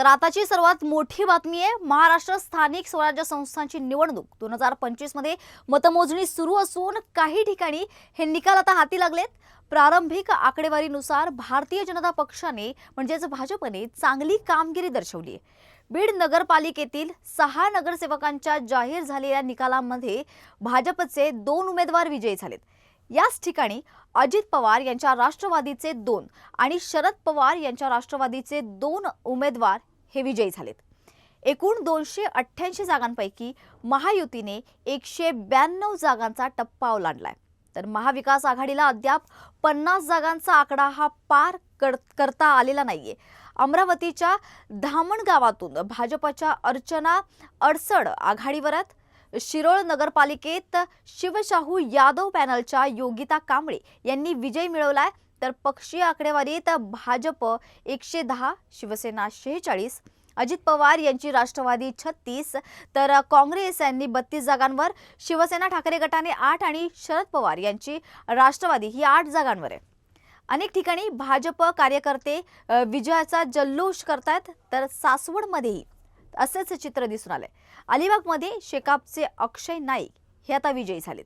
तर आताची सर्वात मोठी बातमी आहे महाराष्ट्र स्थानिक स्वराज्य संस्थांची निवडणूक. दोन हजार पंचवीसमध्ये मतमोजणी सुरू असून काही ठिकाणी हे निकाल आता हाती लागलेत. प्रारंभिक आकडेवारीनुसार भारतीय जनता पक्षाने म्हणजेच भाजपने चांगली कामगिरी दर्शवली आहे. बीड नगरपालिकेतील सहा नगरसेवकांच्या जाहीर झालेल्या निकालांमध्ये भाजपचे दोन उमेदवार विजयी झालेत. याच ठिकाणी अजित पवार यांच्या राष्ट्रवादीचे दोन आणि शरद पवार यांच्या राष्ट्रवादीचे दोन उमेदवार हे विजयी झालेत. एकूण दोनशे अठ्ठ्याऐंशी जागांपैकी महायुतीने एकशे ब्याण्णव जागांचा टप्पा ओलांडलाय. तर महाविकास आघाडीला अद्याप पन्नास जागांचा आकडा हा पार कर करता आलेला नाहीये. अमरावतीच्या धामण गावातून भाजपच्या अर्चना अडसड आघाडीवर आहेत शिरोळ नगरपालिकेत शिवशाहू यादव पॅनलच्या योगिता कांबळे यांनी विजय मिळवलाय. तर पक्षीय आकडेवारीत भाजप एकशे दहा शिवसेना शेहेचाळीस अजित पवार यांची राष्ट्रवादी छत्तीस तर काँग्रेस यांनी बत्तीस जागांवर शिवसेना ठाकरे गटाने आठ आणि शरद पवार यांची राष्ट्रवादी ही आठ जागांवर आहे. अनेक ठिकाणी भाजप कार्यकर्ते विजयाचा जल्लोष करतायत तर सासवडमध्येही असेच चित्र दिसून आलंय. अलिबागमध्ये शेकापचे अक्षय नाईक हे आता विजयी झालेत.